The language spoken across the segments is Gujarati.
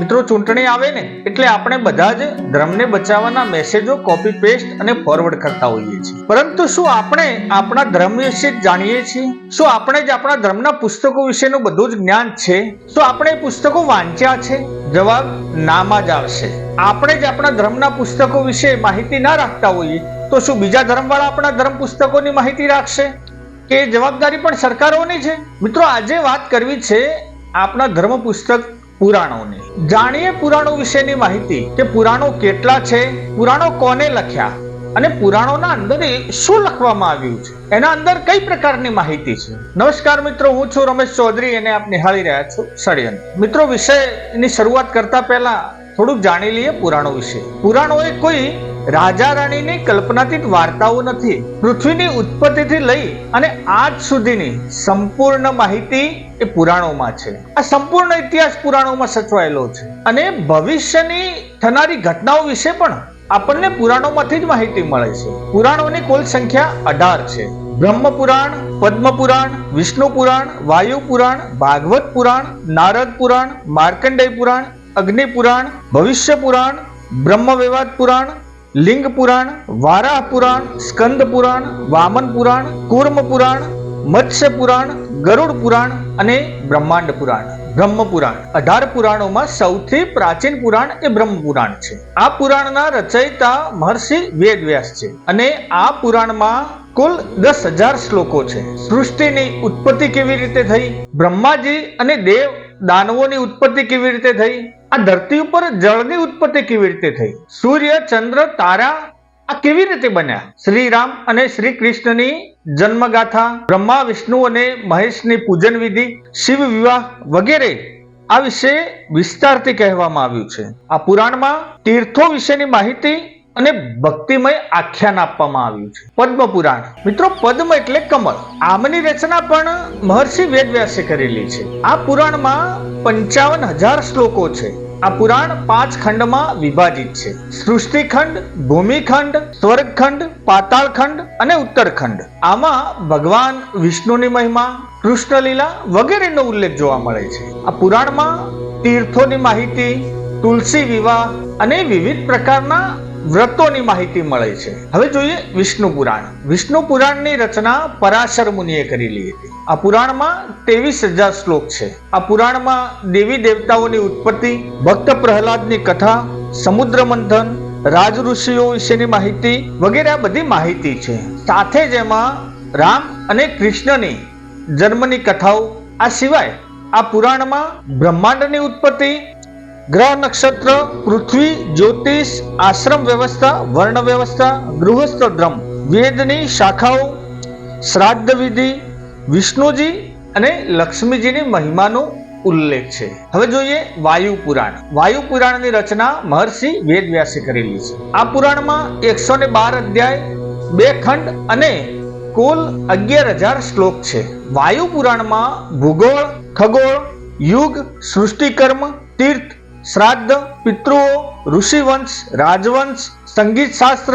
મિત્રો, ચૂંટણી આવે ને, એટલે આપણે બધા જ ધર્મને બચાવવાના મેસેજો કોપી પેસ્ટ અને ફોરવર્ડ કરતા હોઈએ છીએ. પરંતુ શું આપણે આપણા ધર્મ વિશે જ જાણીએ છીએ? શું આપણે જ આપણા ધર્મના પુસ્તકો વિશેનું બધું જ જ્ઞાન છે? શું આપણે પુસ્તકો વાંચ્યા છે? જવાબ નામાં જ આવશે. આપણે જ આપણા ધર્મના પુસ્તકો વિશે માહિતી ના રાખતા હોઈએ, તો શું બીજા ધર્મવાળા આપણા ધર્મ પુસ્તકોની માહિતી રાખશે? કે જવાબદારી પણ સરકારોની છે? મિત્રો, આજે વાત કરવી છે આપણા ધર્મ પુસ્તક પુરાણોની. જાણીએ પુરાણો વિશેની માહિતી કે પુરાણો કેટલા છે, પુરાણો કોને લખ્યા અને પુરાણોના અંદર શું લખવામાં આવ્યું છે? એના અંદર કઈ પ્રકારની માહિતી છે? નમસ્કાર મિત્રો, હું છું રમેશ ચૌધરી અને આપ નિહાળી રહ્યા છો ષડયંત્ર મિત્રો, વિષયની શરૂઆત કરતા પહેલા થોડુંક જાણી લઈએ પુરાણો વિશે. પુરાણો એ કોઈ રાજા રાણીની કલ્પનાતીત વાર્તાઓ નથી. પૃથ્વીની ઉત્પત્તિથી લઈ અને આજ સુધીની સંપૂર્ણ માહિતી એ પુરાણોમાં છે. આ સંપૂર્ણ ઇતિહાસ પુરાણોમાં સચવાયેલો છે. અને ભવિષ્યની થનારી ઘટનાઓ વિશે પણ આપણને પુરાણોમાંથી જ માહિતી મળે છે. પુરાણોની કુલ સંખ્યા અઢાર છે. બ્રહ્મ પુરાણ પદ્મ પુરાણ વિષ્ણુ પુરાણ વાયુ પુરાણ ભાગવત પુરાણ નારદ પુરાણ માર્કંડેય પુરાણ અગ્નિ પુરાણ ભવિષ્ય પુરાણ બ્રહ્મવિવાદ પુરાણ લિંગ પુરાણ વારાહ પુરાણ સ્કંદ પુરાણ વામન પુરાણ કુર્મ પુરાણ મત્સ્ય પુરાણ ગરુડ પુરાણ અને બ્રહ્માંડ પુરાણ બ્રહ્મ પુરાણ અઢાર પુરાણોમાં સૌથી પ્રાચીન પુરાણ એ બ્રહ્મ પુરાણ છે. આ પુરાણના રચયિતા મહર્ષિ વેદવ્યાસ છે અને આ પુરાણમાં કુલ દસ હજાર શ્લોકો છે. સૃષ્ટિની ઉત્પત્તિ કેવી રીતે થઈ? બ્રહ્માજી અને દેવ દાનવોની ઉત્પત્તિ કેવી રીતે થઈ? આ ધરતી ઉપર જળની ઉત્પત્તિ કેવી રીતે થઈ? સૂર્ય, ચંદ્ર, તારા, આ કેવી રીતે બન્યા? શ્રી રામ અને શ્રી કૃષ્ણની જન્મગાથા, બ્રહ્મા, વિષ્ણુ અને મહેશની પૂજન વિધિ, શિવ વિવાહ વગેરે આ વિશે વિસ્તારથી કહેવામાં આવ્યું છે. આ પુરાણમાં તીર્થો વિશેની માહિતી અને ભક્તિમય આખ્યાન આપવામાં આવ્યું છે. પદ્મ પુરાણ મિત્રો, પદ્મ એટલે કમળ. આમની રચના પણ મહર્ષિ વેદવ્યાસે કરેલી છે. આ પુરાણમાં પંચાવન હજાર શ્લોકો છે. આ પુરાણ પાંચ ખંડમાં વિભાજિત છે. સૃષ્ટિખંડ, ભૂમિખંડ, સ્વર્ગખંડ, પાતાળખંડ અને ઉત્તરખંડ. આમાં ભગવાન વિષ્ણુની મહિમા, કૃષ્ણલીલા વગેરેનો ઉલ્લેખ જોવા મળે છે. આ પુરાણમાં તીર્થોની માહિતી, તુલસી વિવાહ અને વિવિધ પ્રકારના વ્રતોની માહિતી મળે છે. હવે જોઈએ વિષ્ણુ પુરાણ. વિષ્ણુ પુરાણની રચના પરાશર મુનિએ કરેલી હતી. આ પુરાણમાં ત્રેવીસ હજાર શ્લોક છે. આ પુરાણમાં દેવી દેવતાઓની ઉત્પત્તિ, ભક્ત પ્રહલાદની કથા, સમુદ્ર મંથન, રાજ ઋષિઓ વિશેની માહિતી વગેરે આ બધી માહિતી છે. સાથે જ એમાં રામ અને કૃષ્ણની જન્મની કથાઓ આ સિવાય આ પુરાણમાં બ્રહ્માંડની ઉત્પત્તિ ગ્રહ નક્ષત્ર, પૃથ્વી, જ્યોતિષ, આશ્રમ વ્યવસ્થા, વર્ણ વ્યવસ્થા, ગૃહસ્થ ધર્મ, વેદની શાખાઓ શ્રાદ્ધ વિધિ વિષ્ણુજી અને લક્ષ્મીજીની મહિમાનો ઉલ્લેખ છે. હવે જોઈએ વાયુ પુરાણ. વાયુ પુરાણની રચના મહર્ષિ વેદવ્યાસે કરેલી છે. આ પુરાણમાં એકસો ને બાર અધ્યાય, બે ખંડ અને કુલ અગિયાર હજાર શ્લોક છે. વાયુ પુરાણમાં ભૂગોળ, ખગોળ, યુગ, સૃષ્ટિકર્મ, તીર્થ શ્રાદ્ધ પિતૃઓ, ઋષિવંશ, રાજવંશ, સંગીત શાસ્ત્ર,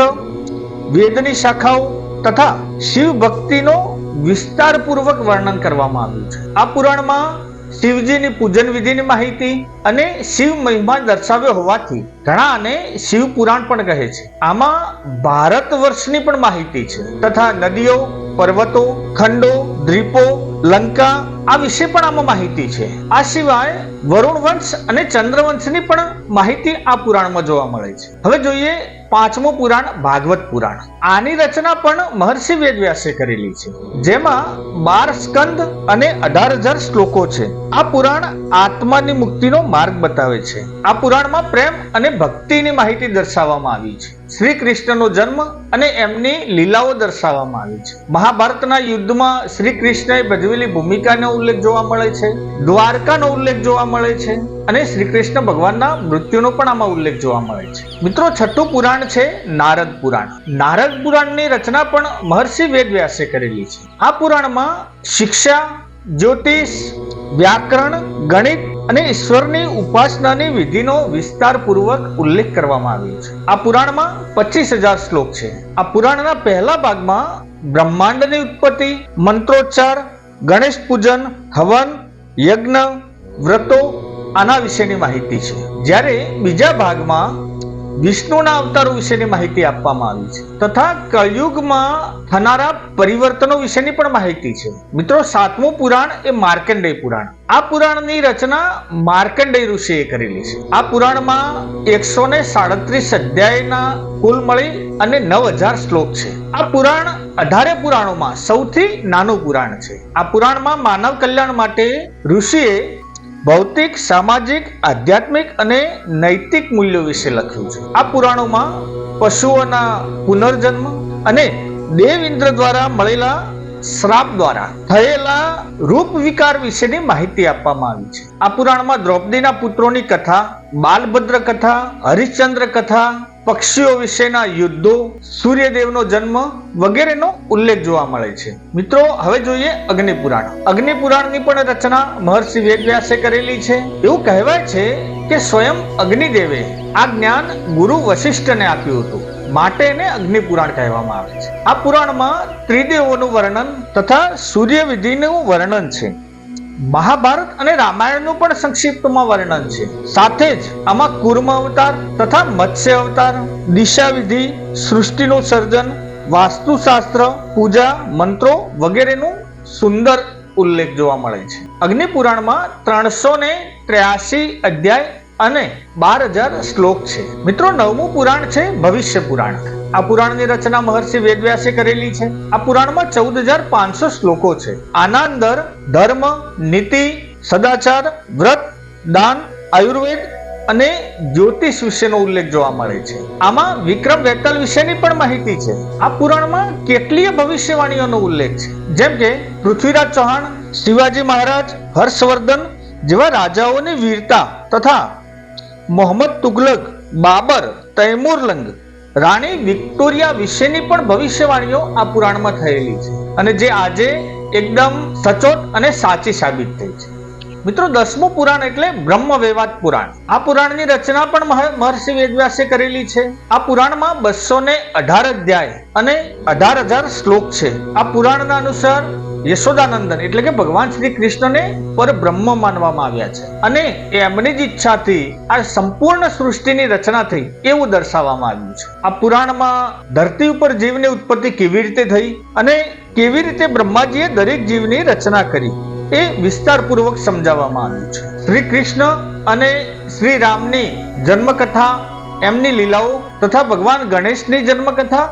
વેદની શાખાઓ તથા શિવ ભક્તિનો વિસ્તારપૂર્વક વર્ણન કરવામાં આવ્યું છે. આ પુરાણમાં શિવજીની પૂજન વિધિની માહિતી અને શિવ મહિમા દર્શાવ્યો હોવાથી ઘણાને શિવ પુરાણ પણ કહે છે. આમાં ભારત વર્ષની પણ માહિતી છે. તથા નદીઓ, પર્વતો, ખંડો, દ્વીપો લંકા આ વિશે પણ આમાં માહિતી છે. આ સિવાય વરુણ વંશ અને ચંદ્રવંશની પણ માહિતી આ પુરાણમાં જોવા મળે છે. હવે જોઈએ પાંચમું પુરાણ ભાગવત પુરાણ. આની રચના પણ મહર્ષિ વેદવ્યાસે કરેલી છે. જેમાં બાર સ્કંદ અને અઢાર હજાર શ્લોકો છે. આ પુરાણ આત્માની મુક્તિનો માર્ગ બતાવે છે. આ પુરાણમાં પ્રેમ અને ભક્તિની માહિતી દર્શાવવામાં આવી છે. શ્રી કૃષ્ણનો જન્મ અને એમની લીલાઓ દર્શાવવામાં આવી છે. મહાભારતના યુદ્ધમાં શ્રી કૃષ્ણએ ભજવેલી ભૂમિકાનો ઉલ્લેખ જોવા મળે છે, દ્વારકાનો ઉલ્લેખ જોવા મળે છે અને શ્રી કૃષ્ણ ભગવાનના મૃત્યુનો પણ આમાં ઉલ્લેખ જોવા મળે છે. મિત્રો, છઠ્ઠું પુરાણ છે નારદ પુરાણ. નારદ પુરાણની રચના પણ મહર્ષિ વેદવ્યાસે કરેલી છે. આ પુરાણમાં શિક્ષા, જ્યોતિષ, વ્યાકરણ, ગણિત અને ઈશ્વરની ઉપાસનાની વિધિનો વિસ્તારપૂર્વક ઉલ્લેખ કરવામાં આવ્યો છે. આ પુરાણમાં પચીસ હજાર શ્લોક છે. આ પુરાણના પહેલા ભાગમાં બ્રહ્માંડની ઉત્પત્તિ, મંત્રોચ્ચાર ગણેશ પૂજન હવન યજ્ઞ વ્રતો આના વિશેની માહિતી છે. જ્યારે બીજા ભાગમાં વિષ્ણુના અવતારો વિશેની માહિતી આપવામાં આવી છે. તથા કળયુગમાં થનારા પરિવર્તનો વિશેની પણ માહિતી છે. મિત્રો, સાતમું પુરાણ એ માર્કંડેય પુરાણ. આ પુરાણની રચના માર્કંડેય ઋષિએ કરેલી છે. આ પુરાણમાં એકસો ને સાડત્રીસ અધ્યાયના કુલ મળી અને નવ હજાર શ્લોક છે. આ પુરાણ અઢારે પુરાણોમાં સૌથી નાનું પુરાણ છે. આ પુરાણમાં માનવ કલ્યાણ માટે ઋષિએ ભૌતિક, સામાજિક, આધ્યાત્મિક અને નૈતિક મૂલ્યો વિશે લખ્યું છે. આ પુરાણોમાં પશુઓના પુનર્જન્મ અને દેવ ઇન્દ્ર દ્વારા મળેલા શ્રાપ દ્વારા થયેલા રૂપ વિકાર વિશેની માહિતી આપવામાં આવી છે. આ પુરાણમાં દ્રૌપદીના પુત્રોની કથા, બાલભદ્ર કથા, હરિશ્ચંદ્ર કથા, પક્ષીઓ વિશેના યુદ્ધો, સૂર્યદેવનો જન્મ વગેરેનો ઉલ્લેખ જોવા મળે છે. મિત્રો, હવે જોઈએ અગ્નિપુરાણ. અગ્નિપુરાણની પણ રચના મહર્ષિ વેદવ્યાસે કરેલી છે. એવું કહેવાય છે કે સ્વયં અગ્નિદેવે આ જ્ઞાન ગુરુ વશિષ્ઠને આપ્યું હતું. માટે એને અગ્નિ પુરાણ કહેવામાં આવે છે. આ પુરાણમાં ત્રિદેવોનું વર્ણન તથા સૂર્યવિધિનું વર્ણન છે. મહાભારત અને રામાયણનું પણ સંક્ષિપ્તમાં વર્ણન છે. સાથે જ આમાં કુર્મ અવતાર તથા મત્સ્ય અવતાર, દિશાવિધિ, સૃષ્ટિનું સર્જન, વાસ્તુશાસ્ત્ર, પૂજા, મંત્રો વગેરેનું સુંદર ઉલ્લેખ જોવા મળે છે. અગ્નિ પુરાણમાં ત્રણસો ને ત્ર્યાસી અધ્યાય અને બાર હજાર શ્લોક છે. મિત્રો, નવમું પુરાણ છે ભવિષ્ય પુરાણ. આ પુરાણની રચના મહર્ષિ વેદવ્યાસે કરેલી છે. આ પુરાણમાં ચૌદ હજાર પાંચસો શ્લોકો છે. આના અંદર ધર્મ, નીતિ, સદાચાર, વ્રત, દાન, આયુર્વેદ અને જ્યોતિષ વિશેનો ઉલ્લેખ જોવા મળે છે. આમાં વિક્રમ વેતાલ વિશેની પણ માહિતી છે. આ પુરાણમાં કેટલીય ભવિષ્યવાણીઓનો ઉલ્લેખ છે. જેમ કે પૃથ્વીરાજ ચૌહાણ, શિવાજી મહારાજ, હર્ષવર્ધન જેવા રાજાઓની વીરતા તથા મોહમ્મદ તુગલક, બાબર તૈમુરલંગ રાણી વિક્ટોરિયા વિશેની પણ ભવિષ્યવાણીઓ આ પુરાણમાં થયેલી છે અને જે આજે એકદમ સચોટ અને સાચી સાબિત થઈ છે. મિત્રો, દસમું પુરાણ એટલે બ્રહ્મ વૈવાદ પુરાણ. આ પુરાણની રચના પણ મહ- મહર્ષિ વેદવ્યાસે કરેલી છે. આ પુરાણમાં બસો ને અઢાર અધ્યાય અને અઢાર હજાર શ્લોક છે. આ પુરાણના અનુસાર યશોદાનંદન એટલે કે ભગવાન શ્રી કૃષ્ણને પર બ્રહ્મ માનવામાં આવ્યા છે. અને એમની જ ઈચ્છાથી આ સંપૂર્ણ સૃષ્ટિની રચના થઈ એવું દર્શાવવામાં આવ્યું છે. આ પુરાણમાં ધરતી ઉપર જીવની ઉત્પત્તિ કેવી રીતે થઈ અને કેવી રીતે બ્રહ્માજીએ દરેક જીવની રચના કરી એ વિસ્તારપૂર્વક સમજાવવામાં આવ્યું છે. શ્રી કૃષ્ણ અને શ્રી રામની જન્મકથા, એમની લીલાઓ તથા ભગવાન ગણેશની જન્મકથા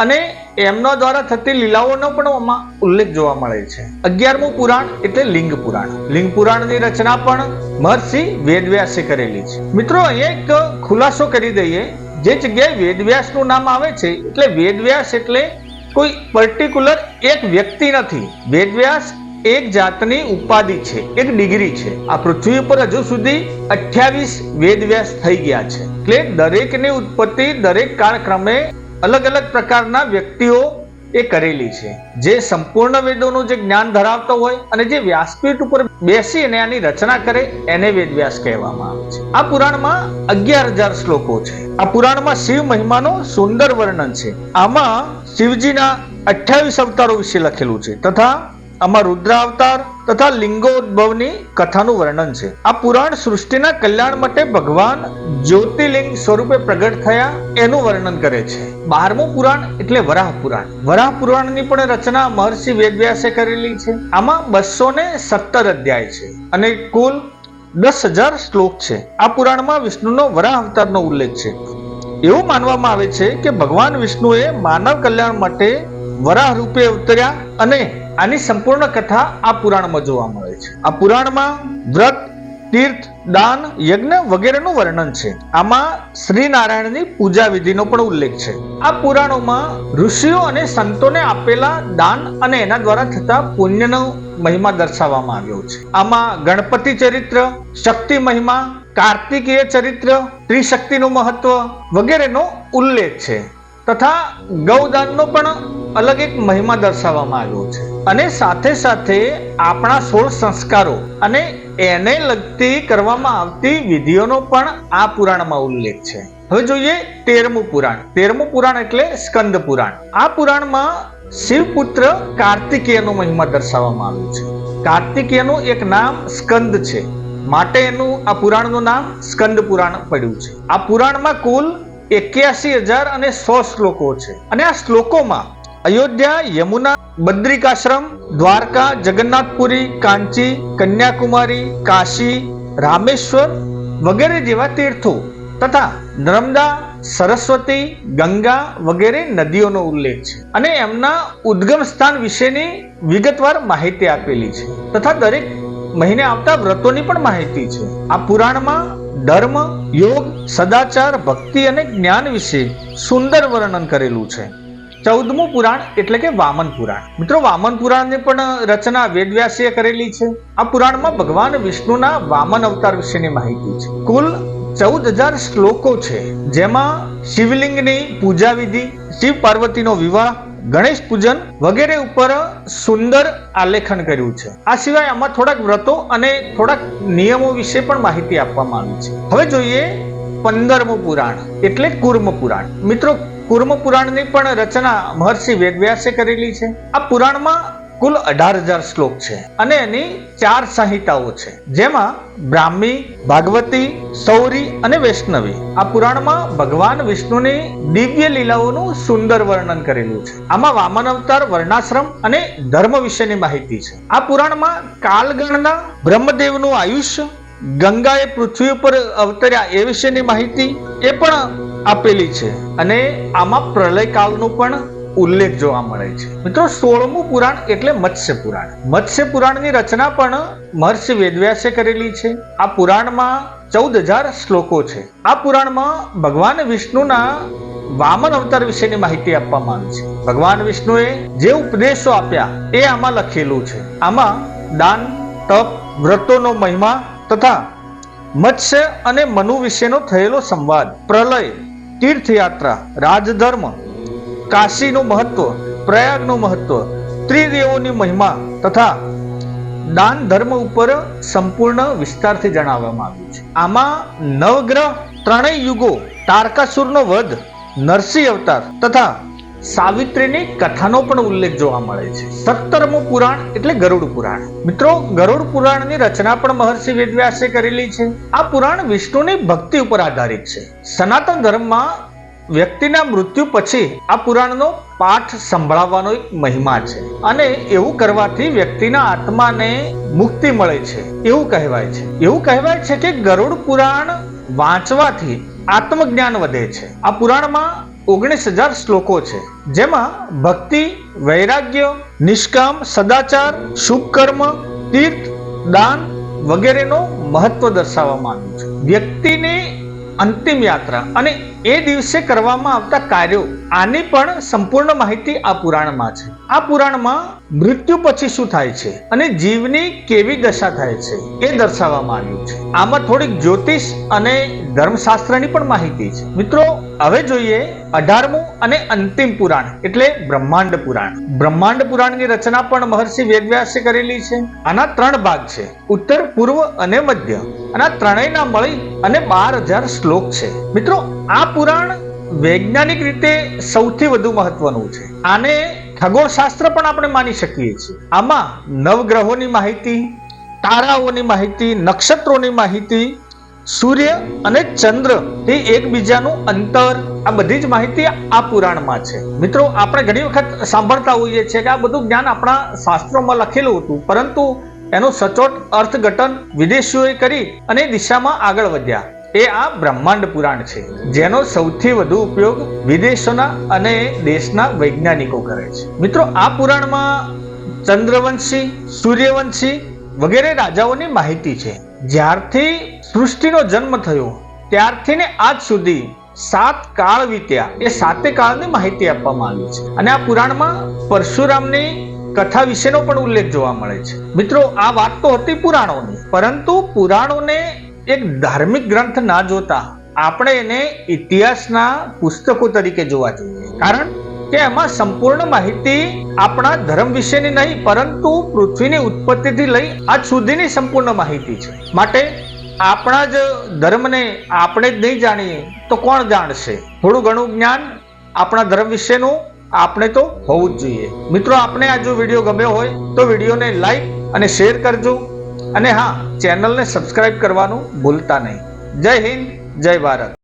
અને એમના દ્વારા થતી લીલાઓનો પણ આમાં ઉલ્લેખ જોવા મળે છે. અગિયારમું પુરાણ એટલે લિંગ પુરાણ. લિંગ પુરાણની રચના પણ મહર્ષિ વેદવ્યાસે કરેલી છે. મિત્રો, અહીંયા એક ખુલાસો કરી દઈએ. જે જગ્યાએ વેદવ્યાસનું નામ આવે છે, એટલે વેદવ્યાસ એટલે કોઈ પર્ટિક્યુલર એક વ્યક્તિ નથી. વેદવ્યાસ એક જાતની ઉપાધિ છે, એક ડિગ્રી છે. આ પૃથ્વી ઉપર હજુ સુધી અઠ્યાવીસ વેદવ્યાસ થઈ ગયા છે. એટલે દરેકની ઉત્પત્તિ દરેક કાળક્રમે અલગ અલગ પ્રકારના વ્યક્તિઓ એ કરેલી છે. જે સંપૂર્ણ વેદોનું જે જ્ઞાન ધરાવતો હોય અને જે વ્યાસપીઠ ઉપર બેસી અને આની રચના કરે એને વેદવ્યાસ કહેવામાં આવે છે. આ પુરાણમાં અગિયાર હજાર શ્લોકો છે. આ પુરાણમાં શિવ મહિમાનો સુંદર વર્ણન છે. આમાં શિવજીના અઠ્યાવીસ અવતારો વિશે લખેલું છે તથા આમાં રુદ્રાવતાર તથા લિંગોદ્ભવની કથાનું વર્ણન છે. આ પુરાણ સૃષ્ટિના કલ્યાણ માટે ભગવાન જ્યોતિર્લિંગ સ્વરૂપે પ્રગટ થયા એનું વર્ણન કરે છે. બારમું પુરાણ એટલે વરાહ પુરાણ. વરાહ પુરાણની પણ રચના મહર્ષિ વેદવ્યાસે કરેલી છે. આમાં બસો ને સત્તર અધ્યાય છે અને કુલ દસ હજાર શ્લોક છે. આ પુરાણમાં વિષ્ણુનો વરાહ અવતારનો ઉલ્લેખ છે. એવું માનવામાં આવે છે કે ભગવાન વિષ્ણુએ માનવ કલ્યાણ માટે વરાહ રૂપે અવતર્યા અને આની સંપૂર્ણ કથા આ પુરાણમાં જોવા મળે છે. આ પુરાણમાં વ્રત, તીર્થ, દાન, યજ્ઞ વગેરેનું વર્ણન છે. આમાં શ્રી નારાયણની પૂજા વિધિનો પણ ઉલ્લેખ છે. આ પુરાણોમાં ઋષિઓ અને સંતોને આપેલા દાન અને એના દ્વારા થતા પુણ્યનો મહિમા દર્શાવવામાં આવ્યો છે. આમાં ગણપતિ ચરિત્ર, શક્તિ મહિમા, કાર્તિકેય ચરિત્ર, ત્રિશક્તિનું મહત્વ વગેરેનો ઉલ્લેખ છે. તથા ગૌદાનનો પણ અલગ એક મહિમા દર્શાવવામાં આવ્યો છે. અને સાથે સાથે આપણા સોળ સંસ્કારો અને એને લગતી કરવામાં આવતી વિધિઓનો પણ આ પુરાણમાં ઉલ્લેખ છે. હવે જોઈએ તેરમું પુરાણ. તેરમું પુરાણ એટલે સ્કંદ પુરાણ. આ પુરાણમાં શિવપુત્ર કાર્તિકેયનો મહિમા દર્શાવવામાં આવ્યો છે. કાર્તિકેયનું એક નામ સ્કંદ છે. માટે એનું આ પુરાણનું નામ સ્કંદ પુરાણ પડ્યું છે. આ પુરાણમાં કુલ એક્યાસી હજાર અને સો શ્લોકો છે. અને આ શ્લોકોમાં અયોધ્યા, યમુના, બદ્રિકાશ્રમ, દ્વારકા, જગન્નાથપુરી, કાંચી, કન્યાકુમારી, કાશી, રામેશ્વર વગેરે જેવા તીર્થો તથા નર્મદા, સરસ્વતી, ગંગા વગેરે નદીઓનો ઉલ્લેખ છે. અને એમના ઉદ્ગમ સ્થાન વિશેની વિગતવાર માહિતી આપેલી છે તથા દરેક મહિને આવતા વ્રતોની પણ માહિતી છે. આ પુરાણમાં ધર્મ, યોગ, સદાચાર, ભક્તિ અને જ્ઞાન વિશે સુંદર વર્ણન કરેલું છે. ચૌદમું પુરાણ એટલે કે વામન પુરાણ. મિત્રો, વામન પુરાણની પણ રચના વેદવ્યાસીએ કરેલી છે. આ પુરાણમાં ભગવાન વિષ્ણુના વામન અવતાર વિશેની માહિતી છે. કુલ ચૌદ હજાર શ્લોકો છે, જેમાં શિવલિંગની પૂજા વિધિ, શિવ પાર્વતીનો વિવાહ, ગણેશ પૂજન વગેરે ઉપર સુંદર આલેખન કર્યું છે. આ સિવાય આમાં થોડાક વ્રતો અને થોડાક નિયમો વિશે પણ માહિતી આપવામાં આવી છે. હવે જોઈએ પંદરમું પુરાણ એટલે કુર્મ પુરાણ. મિત્રો કુર્મ પુરાણની પણ રચના મહર્ષિ વેદવ્યાસે કરેલી છે. આ પુરાણમાં કુલ અઢાર હજાર શ્લોક છે અને એની ચાર સંહિતાઓ છે. જેમાં બ્રાહ્મી, ભાગવતી, સૌરી અને વૈષ્ણવી. આ પુરાણમાં ભગવાન વિષ્ણુની દિવ્ય લીલાઓનું સુંદર વર્ણન કરેલું છે. આમાં વામન અવતાર, વર્ણાશ્રમ અને ધર્મ વિશેની માહિતી છે. આ પુરાણમાં કાલગણના બ્રહ્મદેવનું આયુષ્ય, ગંગાએ પૃથ્વી ઉપર અવતર્યા એ વિશેની માહિતી, એ પણ આપેલી છે. અને આમાં પ્રલય કાળનું પણ ઉલ્લેખ જોવા મળે છે. મિત્રો, સોળમું પુરાણ એટલે મત્સ્ય પુરાણ. મત્સ્ય પુરાણની રચના પણ મહર્ષિ વેદવ્યાસે કરેલી છે. આ પુરાણમાં ચૌદ હજાર શ્લોકો છે. આ પુરાણમાં ભગવાન વિષ્ણુના વામન અવતાર વિશેની માહિતી આપવામાં આવી છે. ભગવાન વિષ્ણુએ જે ઉપદેશો આપ્યા એ આમાં લખેલું છે. આમાં દાન, તપ, વ્રતોનો મહિમા તથા મત્સ્ય અને મનુ વિશેનો થયેલો સંવાદ, પ્રલય તીર્થયાત્રા, રાજધર્મ, કાશીનું મહત્વ, પ્રયાગનું મહત્વ, ત્રિદેવોની મહિમા તથા દાન ધર્મ ઉપર સંપૂર્ણ વિસ્તારથી જણાવવામાં આવ્યું છે. આમાં નવગ્રહ ત્રણેય યુગો તારકાસુરનો વધ, નરસિંહ અવતાર તથા સાવિત્રીની કથાનો પણ ઉલ્લેખ જોવા મળે છે. સત્તરમું પુરાણ એટલે ગરુડ પુરાણ. મિત્રો, ગરુડ પુરાણની રચના પણ મહર્ષિ વેદવ્યાસે કરેલી છે. આ પુરાણ વિષ્ણુની ભક્તિ ઉપર આધારિત છે. સનાતન ધર્મમાં વ્યક્તિના મૃત્યુ પછી આ પુરાણનો પાઠ સંભળાવવાનો એક મહિમા છે અને એવું કરવાથી વ્યક્તિના આત્માને મુક્તિ મળે છે. એવું કહેવાય છે. એવું કહેવાય છે કે ગરુડ પુરાણ વાંચવાથી આત્મજ્ઞાન વધે છે. આ પુરાણમાં ઓગણીસ હજાર શ્લોકો છે. જેમાં ભક્તિ, વૈરાગ્ય, નિષ્કામ, સદાચાર શુભ કર્મ તીર્થ, દાન વગેરેનો મહત્વ દર્શાવવામાં આવ્યું છે. વ્યક્તિની અંતિમ યાત્રા અને એ દિવસે કરવામાં આવતા કાર્યો, આની પણ સંપૂર્ણ માહિતી આ પુરાણમાં છે. આ પુરાણમાં મૃત્યુ પછી શું થાય છે અને જીવની કેવી દશા થાય છે એ દર્શાવવામાં આવ્યું છે. આમાં થોડીક જ્યોતિષ અને ધર્મશાસ્ત્રની પણ માહિતી છે. મિત્રો, હવે જોઈએ અઢારમું અને અંતિમ પુરાણ, એટલે બ્રહ્માંડ પુરાણ. બ્રહ્માંડ પુરાણની રચના પણ મહર્ષિ વેદવ્યાસે કરેલી છે. આના ત્રણ ભાગ છે. ઉત્તર, પૂર્વ અને મધ્ય. અને ત્રણેયના મળી અને બાર હજાર શ્લોક છે. મિત્રો આ પુરાણ વૈજ્ઞાનિક રીતે સૌથી વધુ મહત્વનું છે. આને ખગોળશાસ્ત્ર પણ આપણે માની શકીએ છીએ. આમાં નવગ્રહોની માહિતી, તારાઓની માહિતી, નક્ષત્રોની માહિતી, સૂર્ય અને ચંદ્ર એ એકબીજાનું અંતર, આ બધી જ માહિતી આ પુરાણમાં છે. મિત્રો, આપણે ઘણી વખત સાંભળતા હોઈએ છીએ કે આ બધું જ્ઞાન આપણા શાસ્ત્રોમાં લખેલું હતું, પરંતુ એનું સચોટ અર્થઘટન વિદેશીઓએ કરી અને દિશામાં આગળ વધ્યા. એ આ બ્રહ્માંડ પુરાણ છે, જેનો સૌથી વધુ ઉપયોગ વિદેશોના અને દેશના વૈજ્ઞાનિકો કરે છે. મિત્રો, આ પુરાણમાં ચંદ્રવંશી, સૂર્યવંશી વગેરે રાજાઓની માહિતી છે. જ્યારથી સૃષ્ટિનો જન્મ થયો ત્યારથી ને આજ સુધી સાત કાળ વીત્યા. એ સાતે કાળની માહિતી આપવામાં આવી છે. અને આ પુરાણમાં પરશુરામની કથા વિશેનો પણ ઉલ્લેખ જોવા મળે છે. મિત્રો, આ વાત તો હતી પુરાણોની, પરંતુ પુરાણોને એક ધાર્મિક ગ્રંથ ના જોતા આપણે એને ઇતિહાસના પુસ્તકો તરીકે જોવા જોઈએ. કારણ કે એમાં સંપૂર્ણ માહિતી આપણા ધર્મ વિશેની નહીં, પરંતુ પૃથ્વીની ઉત્પત્તિથી લઈ આજ સુધીની સંપૂર્ણ માહિતી છે. માટે આપણા જ ધર્મને આપણે જ નહીં જાણીએ તો કોણ જાણશે? થોડું ઘણું જ્ઞાન આપણા ધર્મ વિશેનું આપણે તો હોવું જ જોઈએ. મિત્રો આપણે આ જો વીડિયો ગમ્યો હોય તો વિડીયોને લાઈક અને શેર કરજો. અને હા ચેનલને સબસ્ક્રાઇબ કરવાનું ભૂલતા નહીં. જય હિન્દ જય ભારત.